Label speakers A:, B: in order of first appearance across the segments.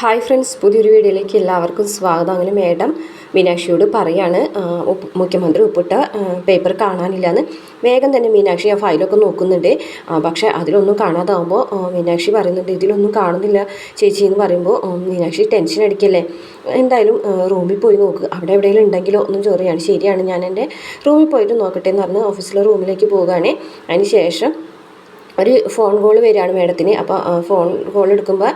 A: Hi friends പുതിയൊരു വീഡിയോയിലേക്ക് എല്ലാവർക്കും സ്വാഗതം. അങ്ങനെ മേഡം മീനാക്ഷിയോട് പറയാണ് മുഖ്യമന്ത്രി ഒപ്പിട്ട പേപ്പർ കാണാനില്ലാന്ന്. വേഗം തന്നെ മീനാക്ഷി ആ ഫയലൊക്കെ നോക്കുന്നുണ്ട്. പക്ഷേ അതിലൊന്നും കാണാതാവുമ്പോൾ മീനാക്ഷി പറയുന്നുണ്ട് ഇതിലൊന്നും കാണുന്നില്ല ചേച്ചി എന്ന് പറയുമ്പോൾ മീനാക്ഷി ടെൻഷൻ അടിക്കല്ലേ? എന്തായാലും റൂമിൽ പോയി നോക്ക്. അവിടെ എവിടെയെങ്കിലും ഉണ്ടെങ്കിലോ ഒന്നും ചോറിയാണ്. ശരിയാണ് ഞാൻ എന്റെ റൂമിൽ പോയിട്ട് നോക്കട്ടെ എന്ന് പറഞ്ഞ് ഓഫീസിലെ റൂമിലേക്ക് പോവുകയാണ്. അതിന് ശേഷം ഒരു ഫോൺ കോൾ വരികയാണ് മേഡത്തിന്. അപ്പോൾ ഫോൺ കോൾ എടുക്കുമ്പോൾ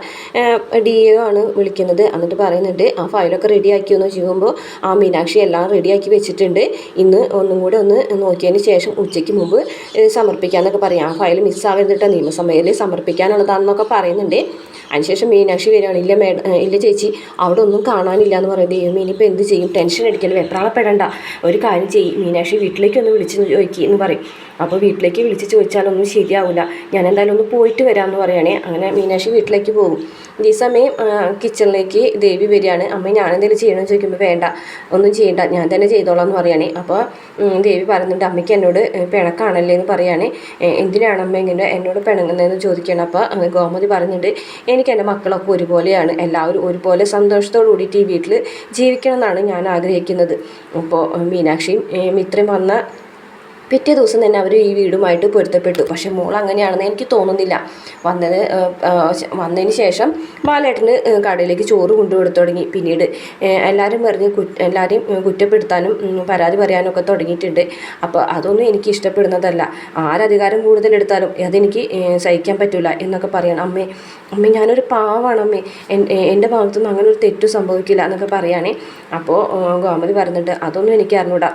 A: ഡി എ ആണ് വിളിക്കുന്നത്. എന്നിട്ട് പറയുന്നുണ്ട് ആ ഫയലൊക്കെ റെഡിയാക്കി എന്ന് ചെയ്യുമ്പോൾ ആ മീനാക്ഷി എല്ലാം റെഡിയാക്കി വെച്ചിട്ടുണ്ട്. ഇന്ന് ഒന്നും കൂടെ ഒന്ന് നോക്കിയതിന് ശേഷം ഉച്ചയ്ക്ക് മുമ്പ് സമർപ്പിക്കാമെന്നൊക്കെ പറയാം. ആ ഫയൽ മിസ്സാകരുതിട്ട് നിയമസഭയിൽ സമർപ്പിക്കാനുള്ളതാണെന്നൊക്കെ പറയുന്നുണ്ട്. അതിനുശേഷം മീനാക്ഷി വരികയാണ് ഇല്ല മേഡ ഇല്ല ചേച്ചി അവിടെ ഒന്നും കാണാനില്ല എന്ന് പറയുന്നത് ദൈവം ഇനിയിപ്പോൾ എന്ത് ചെയ്യും? ടെൻഷൻ അടിക്കൽ വെപ്രാളപ്പെടണ്ട. ഒരു കാര്യം ചെയ്യും. മീനാക്ഷി വീട്ടിലേക്ക് ഒന്ന് വിളിച്ച് ചോദിക്കുക എന്ന് പറയും. അപ്പോൾ വീട്ടിലേക്ക് വിളിച്ച് ചോദിച്ചാലൊന്നും ശരിയാവില്ല ഞാൻ എന്തായാലും ഒന്ന് പോയിട്ട് വരാമെന്ന് പറയുകയാണേ അങ്ങനെ മീനാക്ഷി വീട്ടിലേക്ക് പോകും. ഈ സമയം കിച്ചണിലേക്ക് ദേവി വരികയാണ്. അമ്മ ഞാൻ എന്തെങ്കിലും ചെയ്യണമെന്ന് ചോദിക്കുമ്പോൾ വേണ്ട. ഒന്നും ചെയ്യണ്ട. ഞാൻ തന്നെ ചെയ്തോളാം എന്ന് പറയുകയാണേ അപ്പോൾ ദേവി പറയുന്നുണ്ട് അമ്മയ്ക്ക് എന്നോട് പിണക്കാണല്ലേ എന്ന് പറയുകയാണേ എന്തിനാണ് അമ്മ ഇങ്ങനെ എന്നോട് പിണങ്ങുന്നതെന്ന് ചോദിക്കുകയാണ് അപ്പോൾ ഗോമതി പറഞ്ഞിട്ട് എനിക്ക് എന്റെ മക്കളൊക്കെ ഒരുപോലെയാണ്. എല്ലാവരും ഒരുപോലെ സന്തോഷത്തോടു കൂടിയിട്ട് ഈ വീട്ടിൽ ജീവിക്കണം എന്നാണ് ഞാൻ ആഗ്രഹിക്കുന്നത്. അപ്പോൾ മീനാക്ഷിയും മിത്രയും വന്ന പിറ്റേ ദിവസം തന്നെ അവർ ഈ വീടുമായിട്ട് പൊരുത്തപ്പെട്ടു. പക്ഷെ മോൾ അങ്ങനെയാണെന്ന് എനിക്ക് തോന്നുന്നില്ല. വന്നത് വന്നതിന് ശേഷം ബാലേട്ടന് കടയിലേക്ക് ചോറ് കൊണ്ടുകൊടുത്തു തുടങ്ങി. പിന്നീട് എല്ലാവരും പറഞ്ഞ് എല്ലാവരെയും കുറ്റപ്പെടുത്താനും പരാതി പറയാനും ഒക്കെ തുടങ്ങിയിട്ടുണ്ട്. അപ്പോൾ അതൊന്നും എനിക്ക് ഇഷ്ടപ്പെടുന്നതല്ല. ആരധികാരം കൂടുതലെടുത്താലും അതെനിക്ക് സഹിക്കാൻ പറ്റില്ല എന്നൊക്കെ പറയണം. അമ്മേ അമ്മേ ഞാനൊരു പാവാണ് അമ്മേ. എന്റെ ഭാഗത്തുനിന്ന് അങ്ങനെ ഒരു തെറ്റു സംഭവിക്കില്ല എന്നൊക്കെ പറയുകയാണേ അപ്പോൾ ഗോമതി പറഞ്ഞിട്ട് അതൊന്നും എനിക്ക് അറിഞ്ഞൂടാ.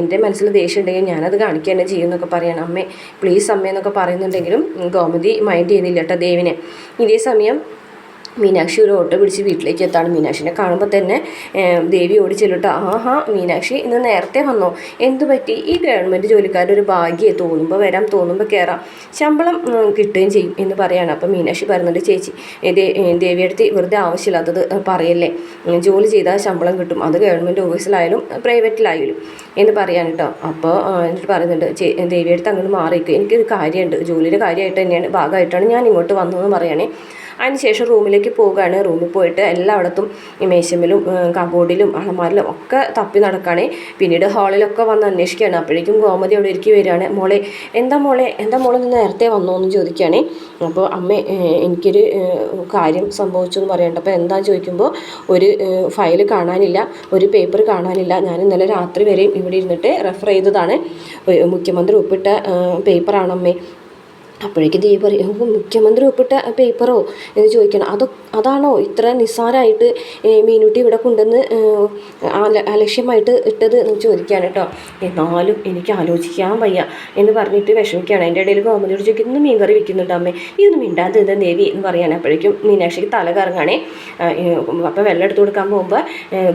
A: എന്റെ മനസ്സിൽ ദേഷ്യം ഉണ്ടെങ്കിൽ ഞാനത് കാണിക്കുക തന്നെ ചെയ്യുമെന്നൊക്കെ പറയണം. അമ്മേ പ്ലീസ് അമ്മേ എന്നൊക്കെ പറയുന്നുണ്ടെങ്കിലും ഗോമതി മൈൻഡ് ചെയ്യുന്നില്ല കേട്ടോ ദേവിനെ. ഇതേ സമയം മീനാക്ഷി ഒരു ഓട്ടോ പിടിച്ച് വീട്ടിലേക്ക് എത്താണ്. മീനാക്ഷിനെ കാണുമ്പോൾ തന്നെ ദേവി ഓടി ചെല്ലിട്ട് ആഹാ മീനാക്ഷി ഇന്ന് നേരത്തെ വന്നോ. എന്തു പറ്റി? ഈ ഗവൺമെന്റ് ജോലിക്കാരുടെ ഒരു ഭാഗ്യേ തോന്നുമ്പോൾ വരാം തോന്നുമ്പോൾ കയറാം ശമ്പളം കിട്ടുകയും ചെയ്യും എന്ന് പറയാണ്. അപ്പോൾ മീനാക്ഷി പറയുന്നുണ്ട് ചേച്ചി ദേവിയടുത്ത് വെറുതെ ആവശ്യമില്ലാത്തത് പറയല്ലേ. ജോലി ചെയ്താൽ ശമ്പളം കിട്ടും. അത് ഗവൺമെന്റ് ഓഫീസിലായാലും പ്രൈവറ്റിലായാലും എന്ന് പറയാൻ കേട്ടോ അപ്പോൾ എന്നിട്ട് പറയുന്നുണ്ട് ദേവിയടുത്ത് അങ്ങോട്ട് മാറിയിരിക്കും എനിക്കൊരു കാര്യമുണ്ട് ജോലിയുടെ കാര്യമായിട്ട് തന്നെയാണ്. ഭാഗമായിട്ടാണ് ഞാൻ ഇങ്ങോട്ട് വന്നതെന്ന് പറയണേ. അതിനുശേഷം റൂമിലേക്ക് പോവുകയാണ്. റൂമിൽ പോയിട്ട് എല്ലായിടത്തും മേശമ്മിലും കബോർഡിലും അളമാരിലും ഒക്കെ തപ്പി നടക്കുകയാണ് പിന്നീട് ഹാളിലൊക്കെ വന്ന് അന്വേഷിക്കുകയാണ്. അപ്പോഴേക്കും ഗോമതി അവിടെ ഒരുക്കി വരികയാണ്. മോളെ എന്താ മോളെ എന്താ മോളെ നേരത്തെ വന്നോ? എന്ന് ചോദിക്കുകയാണ്. അപ്പോൾ അമ്മ എനിക്കൊരു കാര്യം സംഭവിച്ചു എന്ന് പറയണ്ട അപ്പോൾ എന്താ ചോദിക്കുമ്പോൾ ഒരു ഫയൽ കാണാനില്ല ഒരു പേപ്പർ കാണാനില്ല. ഞാൻ ഇന്നലെ രാത്രി വരെയും ഇവിടെ ഇരുന്നിട്ട് റെഫർ ചെയ്തതാണ്. മുഖ്യമന്ത്രി ഒപ്പിട്ട പേപ്പറാണ് പേപ്പറാണമ്മേ അപ്പോഴേക്കും ദേവി പറയും "ഓ, മുഖ്യമന്ത്രി ഒപ്പിട്ട പേപ്പറോ? എന്ന് ചോദിക്കണം. അത് അതാണോ ഇത്ര നിസ്സാരമായിട്ട് മീനുട്ടി ഇവിടെ കൊണ്ടുവന്ന് അലക്ഷ്യമായിട്ട് ഇട്ടത് എന്ന് ചോദിക്കുകയാണ് കേട്ടോ എന്നാലും എനിക്ക് ആലോചിക്കാൻ വയ്യ എന്ന് പറഞ്ഞിട്ട് വിഷമിക്കുകയാണ്. അതിന്റെ ഇടയിൽ ഗവൺമെന്റോട് ചോദിക്കും ഇന്ന് മീൻ കറി വെക്കുന്നുണ്ട് അമ്മേ? ഇതൊന്നും മിണ്ടാതെ ഇത് ദേവി എന്ന് പറയാൻ അപ്പോഴേക്കും മീനാക്ഷിക്ക് തല കറങ്ങാണേ. അപ്പോൾ വെള്ളം എടുത്തു കൊടുക്കാൻ പോകുമ്പോൾ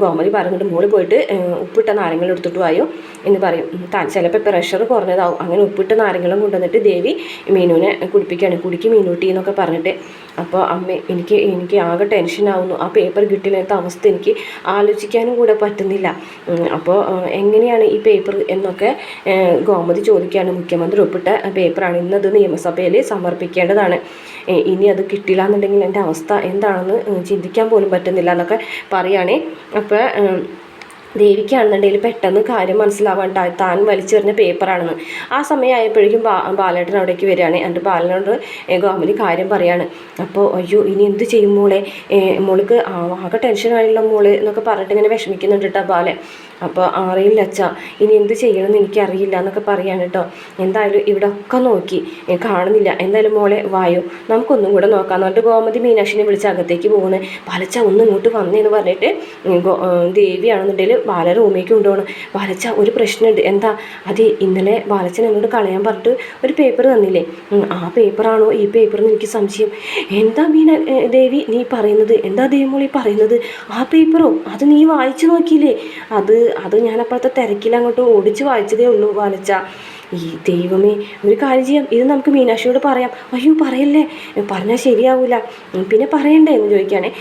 A: ഗോമതി പറഞ്ഞിട്ട് മോൾ പോയിട്ട് ഉപ്പിട്ട നാരങ്ങൾ എടുത്തിട്ട് വായോ എന്ന് പറയും. ചിലപ്പോൾ പ്രഷർ കുറഞ്ഞതാവും. അങ്ങനെ ഉപ്പിട്ട നാരങ്ങളും കൊണ്ടുവന്നിട്ട് ദേവി മീനുവിനെ കുടിപ്പിക്കുകയാണ്. കുടിക്ക് മീനൂട്ടി എന്നൊക്കെ പറഞ്ഞിട്ട് അപ്പോൾ അമ്മ എനിക്ക് എനിക്ക് ആകെ ടെൻഷനാവുന്നു ആ പേപ്പർ കിട്ടില്ലാത്ത അവസ്ഥ എനിക്ക് ആലോചിക്കാനും കൂടെ പറ്റുന്നില്ല. അപ്പോൾ എങ്ങനെയാണ് ഈ പേപ്പർ എന്നൊക്കെ ഗോമതി ചോദിക്കുകയാണ്. മുഖ്യമന്ത്രി ഒപ്പിട്ട പേപ്പറാണ് ഇന്നത് നിയമസഭയിൽ സമർപ്പിക്കേണ്ടതാണ്. ഇനി അത് കിട്ടില്ല എന്നുണ്ടെങ്കിൽ എന്റെ അവസ്ഥ എന്താണെന്ന് ചിന്തിക്കാൻ പോലും പറ്റുന്നില്ല എന്നൊക്കെ പറയുകയാണേ. അപ്പോൾ ദേവിക്കാണെന്നുണ്ടെങ്കിൽ പെട്ടെന്ന് കാര്യം മനസ്സിലാവാൻ താൻ വലിച്ചെറിഞ്ഞ പേപ്പറാണെന്ന്. ആ സമയമായപ്പോഴേക്കും ബാ ബാലേട്ടൻ അവിടേക്ക് വരികയാണ്. എന്നിട്ട് ബാലനോട് ഗോമതി കാര്യം പറയാണ്. അപ്പോൾ അയ്യോ ഇനി എന്ത് ചെയ്യും മോളെ? മോൾക്ക് ആകെ ടെൻഷനായുള്ള മോൾ എന്നൊക്കെ പറഞ്ഞിട്ട് ഇങ്ങനെ വിഷമിക്കുന്നുണ്ട് കേട്ടോ ബാലെ അപ്പോൾ അറിയില്ല അച്ഛാ ഇനി എന്ത് ചെയ്യണമെന്ന് എനിക്കറിയില്ല എന്നൊക്കെ പറയാണ് കേട്ടോ എന്തായാലും ഇവിടെ ഒക്കെ നോക്കി കാണുന്നില്ല. എന്തായാലും മോളെ വായോ. നമുക്കൊന്നും കൂടെ നോക്കാമെന്ന് പറഞ്ഞിട്ട് ഗോമതി മീനാക്ഷിനെ വിളിച്ച് അകത്തേക്ക് പോകുന്നത് ബാലച്ച ഒന്ന് ഇങ്ങോട്ട് വന്നേന്ന് പറഞ്ഞിട്ട് ദേവിയാണെന്നുണ്ടെങ്കിൽ ബാല റൂമിലേക്ക് കൊണ്ടുപോകണം. ബാലച്ച ഒരു പ്രശ്നമുണ്ട്. എന്താ? അത് ഇന്നലെ ബാലച്ചൻ എന്നോട് കളയാൻ പറഞ്ഞിട്ട് ഒരു പേപ്പർ തന്നില്ലേ? ആ പേപ്പറാണോ ഈ പേപ്പറെന്ന് എനിക്ക് സംശയം. എന്താ മീന ദേവി നീ പറയുന്നത്? എന്താ ദേവിമോളി പറയുന്നത്? ആ പേപ്പറോ അത് നീ വായിച്ചു നോക്കിയില്ലേ? അത് അത് ഞാൻ അപ്പോഴത്തെ തിരക്കിൽ അങ്ങോട്ട് ഓടിച്ച് വായിച്ചതേ ഉള്ളൂ ബാലച്ച. ഈ ദൈവമേ ഒരു കാര്യം ചെയ്യാം. ഇത് നമുക്ക് മീനാക്ഷിയോട് പറയാം. അയ്യോ പറയല്ലേ? പറഞ്ഞാൽ ശരിയാവില്ല പിന്നെ പറയണ്ടേ? എന്ന് ചോദിക്കുകയാണെ.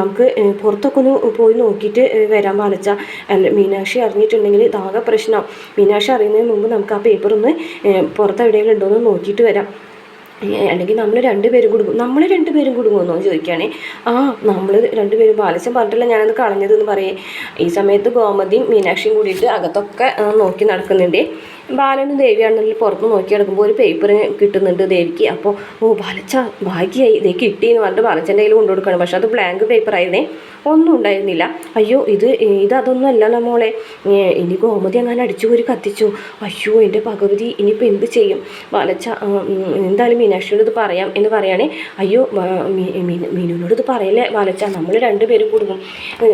A: നമുക്ക് പുറത്തൊക്കെ ഒന്ന് പോയി നോക്കിയിട്ട് വരാൻ പാലിച്ചാൽ അല്ല മീനാക്ഷി അറിഞ്ഞിട്ടുണ്ടെങ്കിൽ ഇതാകെ പ്രശ്നം. മീനാക്ഷി അറിയുന്നതിന് മുമ്പ് നമുക്ക് ആ പേപ്പർ ഒന്ന് പുറത്ത് എവിടെയെങ്കിലും ഉണ്ടോ എന്ന് നോക്കിയിട്ട് വരാം. അല്ലെങ്കിൽ നമ്മൾ രണ്ടുപേരും കുടുങ്ങും. നമ്മൾ രണ്ടുപേരും കുടുങ്ങുമെന്നോ ചോദിക്കുകയാണേ. ആ നമ്മൾ രണ്ടുപേരും ബാലച്ചൻ പറഞ്ഞിട്ടില്ല ഞാനത് കളഞ്ഞതെന്ന് പറയേ. ഈ സമയത്ത് ഗോമതിയും മീനാക്ഷിയും കൂടിയിട്ട് അകത്തൊക്കെ നോക്കി നടക്കുന്നുണ്ട്. ബാലനും ദേവിയാണെന്നുണ്ടെങ്കിൽ പുറത്ത് നോക്കി നടക്കുമ്പോൾ ഒരു പേപ്പർ കിട്ടുന്നുണ്ട് ദേവിക്ക്. അപ്പോൾ ഓ ബാലച്ച ഭാഗ്യമായി ഇതേ കിട്ടി എന്ന് പറഞ്ഞിട്ട് ബാലച്ചന്റെ കയ്യിൽ കൊണ്ടു കൊടുക്കണം. പക്ഷെ അത് ബ്ലാങ്ക് പേപ്പർ ആയിരുന്നേ. ഒന്നും ഉണ്ടായിരുന്നില്ല. അയ്യോ ഇത് ഇത് അതൊന്നും അല്ല മോളെ. ഇനി ഗോമതി അങ്ങനെ അടിച്ചു കൂടി കത്തിച്ചു. അയ്യോ എന്റെ പകുതി ഇനിയിപ്പോൾ എന്ത് ചെയ്യും? ബാലച്ച എന്തായാലും മീനാക്ഷിയോട് ഇത് പറയാം എന്ന് പറയുകയാണേ. അയ്യോ മീനുവിനോട് ഇത് പറയല്ലേ ബാലച്ച? നമ്മൾ രണ്ടുപേരും കുടുങ്ങും.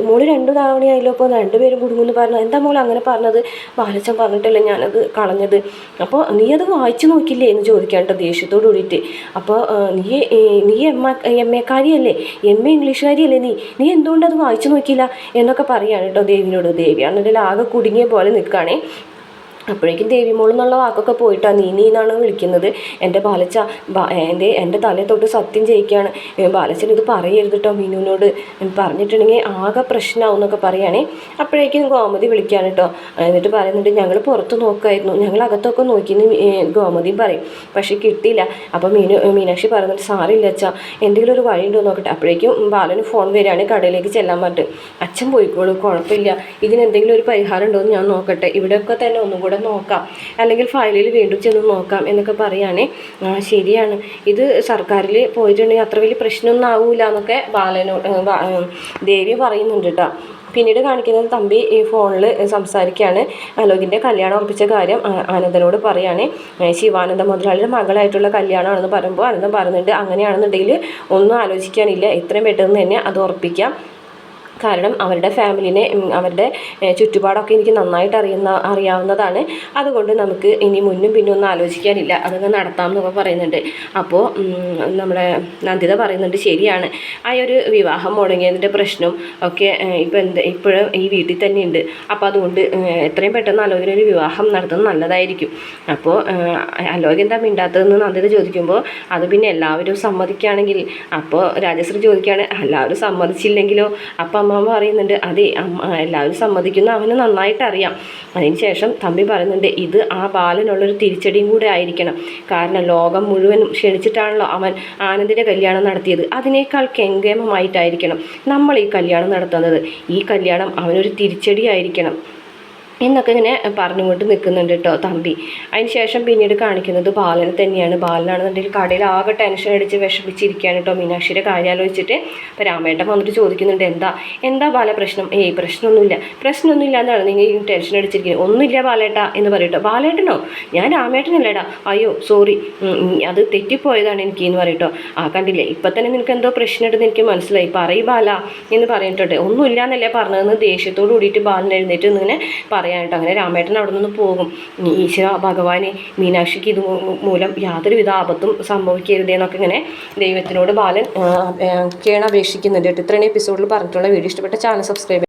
A: മോൾ രണ്ട് തവണയായല്ലോ അപ്പോൾ രണ്ടുപേരും കുടുങ്ങും എന്ന് പറഞ്ഞു എന്താ മോൾ അങ്ങനെ പറഞ്ഞത്? ബാലച്ച പറഞ്ഞിട്ടല്ലേ ഞാനത് കളഞ്ഞത്. അപ്പോൾ നീ അത് വായിച്ചു നോക്കില്ലേ എന്ന് ചോദിക്കാൻ കേട്ടോ ദേഷ്യത്തോട് കൂടിയിട്ട്. അപ്പോൾ നീ നീ എം എം എക്കാരിയല്ലേ എം എ ഇംഗ്ലീഷുകാരിയല്ലേ നീ? നീ എന്തുകൊണ്ട് അത് വായിച്ചു നോക്കിയില്ല? എന്നൊക്കെ പറയാണ് കേട്ടോ ദേവിനോട്. ദേവിയാണെന്നുണ്ടെങ്കിൽ ആകെ കുടുങ്ങിയ പോലെ നിൽക്കുകയാണേ. അപ്പോഴേക്കും ദേവിമോൾ എന്നുള്ള വാക്കൊക്കെ പോയിട്ടാണ് നീ നീ എന്നാണ് വിളിക്കുന്നത്. എന്റെ ബാലച്ച എന്റെ എന്റെ തലയെ തൊട്ട് സത്യം ചെയ്യിക്കുകയാണ് ഏ, ബാലച്ചൻ ഇത് പറയരുത് കേട്ടോ മീനുവിനോട്. പറഞ്ഞിട്ടുണ്ടെങ്കിൽ ആകെ പ്രശ്നമാവും എന്നൊക്കെ പറയുകയാണേ. അപ്പോഴേക്കും ഗോമതി വിളിക്കുകയാണ് കേട്ടോ എന്നിട്ട് പറയുന്നുണ്ട് ഞങ്ങൾ പുറത്ത് നോക്കുമായിരുന്നു ഞങ്ങൾ അകത്തൊക്കെ നോക്കിയെന്ന് ഗോമതി പറയും. പക്ഷേ കിട്ടിയില്ല. അപ്പോൾ മീനു മീനാക്ഷി പറയുന്നുണ്ട് സാറില്ല അച്ഛാ. എന്തെങ്കിലും ഒരു വഴി ഉണ്ടോ നോക്കട്ടെ. അപ്പോഴേക്കും ബാലന് ഫോൺ വരികയാണ് കടയിലേക്ക് ചെല്ലാൻ പറഞ്ഞിട്ട്. അച്ഛൻ പോയിക്കോളൂ കുഴപ്പമില്ല. ഇതിനെന്തെങ്കിലും ഒരു പരിഹാരം ഉണ്ടോ എന്ന് ഞാൻ നോക്കട്ടെ. ഇവിടെയൊക്കെ തന്നെ ഒന്നും കൂടെ നോക്കാം. അല്ലെങ്കിൽ ഫയലിൽ വീണ്ടും ചെന്ന് നോക്കാം എന്നൊക്കെ പറയുകയാണേ ശരിയാണ്. ഇത് സർക്കാരിൽ പോയിട്ടുണ്ടെങ്കിൽ അത്ര വലിയ പ്രശ്നമൊന്നും ആവൂല എന്നൊക്കെ ബാലനോട് ദേവി പറയുന്നുണ്ട് കേട്ടോ പിന്നീട് കാണിക്കുന്നത് തമ്പി ഈ ഫോണിൽ സംസാരിക്കുകയാണ് അലോകിന്റെ കല്യാണം ഉറപ്പിച്ച കാര്യം ആനന്ദനോട് പറയുകയാണ് ശിവാനന്ദ മുതലാളിയുടെ മകളായിട്ടുള്ള കല്യാണമാണെന്ന് പറയുമ്പോൾ ആനന്ദൻ പറയുന്നുണ്ട്. അങ്ങനെയാണെന്നുണ്ടെങ്കിൽ ഒന്നും ആലോചിക്കാനില്ല. എത്രയും പെട്ടെന്ന് തന്നെ അത് ഉറപ്പിക്കാം. കാരണം അവരുടെ ഫാമിലിനെ അവരുടെ ചുറ്റുപാടൊക്കെ എനിക്ക് നന്നായിട്ട് അറിയുന്ന അറിയാവുന്നതാണ്. അതുകൊണ്ട് നമുക്ക് ഇനി മുന്നും പിന്നും ഒന്നും ആലോചിക്കാനില്ല. അതൊക്കെ നടത്താം എന്നൊക്കെ പറയുന്നുണ്ട്. അപ്പോൾ നമ്മുടെ നന്ദിത പറയുന്നുണ്ട് ശരിയാണ്. ആ ഒരു വിവാഹം മുടങ്ങിയതിന്റെ പ്രശ്നം ഒക്കെ ഇപ്പോൾ എന്ത് ഇപ്പോഴും ഈ വീട്ടിൽ തന്നെ ഉണ്ട് അപ്പോൾ അതുകൊണ്ട് എത്രയും പെട്ടെന്ന് അലോകിന് ഒരു വിവാഹം നടത്തുന്നത് നല്ലതായിരിക്കും. അപ്പോൾ അലോക് എന്താ മിണ്ടാത്തതെന്ന് നന്ദിത ചോദിക്കുമ്പോൾ അത് പിന്നെ എല്ലാവരും സമ്മതിക്കുകയാണെങ്കിൽ അപ്പോൾ രാജശ്രീ ചോദിക്കുകയാണ് എല്ലാവരും സമ്മതിച്ചില്ലെങ്കിലോ? അപ്പം അമ്മ പറയുന്നുണ്ട് അതെ അമ്മ എല്ലാവരും സമ്മതിക്കുന്ന അവന് നന്നായിട്ട് അറിയാം. അതിന് ശേഷം തമ്പി പറയുന്നുണ്ട് ഇത് ആ ബാലനുള്ളൊരു തിരിച്ചടിയും കൂടെ ആയിരിക്കണം. കാരണം ലോകം മുഴുവനും ക്ഷണിച്ചിട്ടാണല്ലോ അവൻ ആനന്ദിന്റെ കല്യാണം നടത്തിയത്. അതിനേക്കാൾ കെങ്കേമമായിട്ടായിരിക്കണം നമ്മൾ ഈ കല്യാണം നടത്തുന്നത്. ഈ കല്യാണം അവനൊരു തിരിച്ചടിയായിരിക്കണം എന്നൊക്കെ ഇങ്ങനെ പറഞ്ഞുകൊണ്ട് നിൽക്കുന്നുണ്ട് കേട്ടോ തമ്പി. അതിന് ശേഷം പിന്നീട് കാണിക്കുന്നത് ബാലനെ തന്നെയാണ്. ബാലനാണെന്നുണ്ടെങ്കിൽ കടയിൽ ആകെ ടെൻഷൻ അടിച്ച് വിഷമിച്ചിരിക്കുകയാണ് കേട്ടോ മീനാക്ഷിയുടെ കാര്യം ആലോചിച്ചിട്ട് അപ്പോൾ രാമേട്ടൻ വന്നിട്ട് ചോദിക്കുന്നുണ്ട് എന്താ? എന്താ ബാല പ്രശ്നം? ഏയ് പ്രശ്നമൊന്നുമില്ല. പ്രശ്നമൊന്നുമില്ല എന്നാണ് നിങ്ങൾ ടെൻഷൻ അടിച്ചിരിക്കുന്നത്. ഒന്നുമില്ല ബാലേട്ട എന്ന് പറയട്ടോ. ബാലേട്ടനോ? ഞാൻ രാമേട്ടനല്ലേടാ. അയ്യോ സോറി അത് തെറ്റിപ്പോയതാണ് എനിക്ക് എന്ന് പറയട്ടോ. ആ കണ്ടില്ലേ? ഇപ്പം തന്നെ നിനക്ക് എന്തോ പ്രശ്നമുണ്ടെന്ന് എനിക്ക് മനസ്സിലായി. പറയ് ബാല എന്ന് പറഞ്ഞിട്ടുണ്ട് ഒന്നുമില്ല എന്നല്ലേ പറഞ്ഞതെന്ന് ദേഷ്യത്തോട് കൂടിയിട്ട് ബാലൻ എഴുന്നേറ്റ് ഇങ്ങനെ പറയാനായിട്ട് അങ്ങനെ രാമേട്ടൻ അവിടെ നിന്ന് പോകും. ഈശ്വര ഭഗവാനെ മീനാക്ഷിക്ക് ഇത് മൂലം യാതൊരുവിധ ആപത്തും സംഭവിക്കരുതെന്നൊക്കെ ഇങ്ങനെ ദൈവത്തിനോട് ബാലൻ ആ, അപേക്ഷിക്കുന്നുണ്ട് കേട്ടോ. ഇത്രയും എപ്പിസോഡിൽ പറഞ്ഞിട്ടുള്ള വീഡിയോ. ഇഷ്ടപ്പെട്ട ചാനൽ സബ്സ്ക്രൈബ്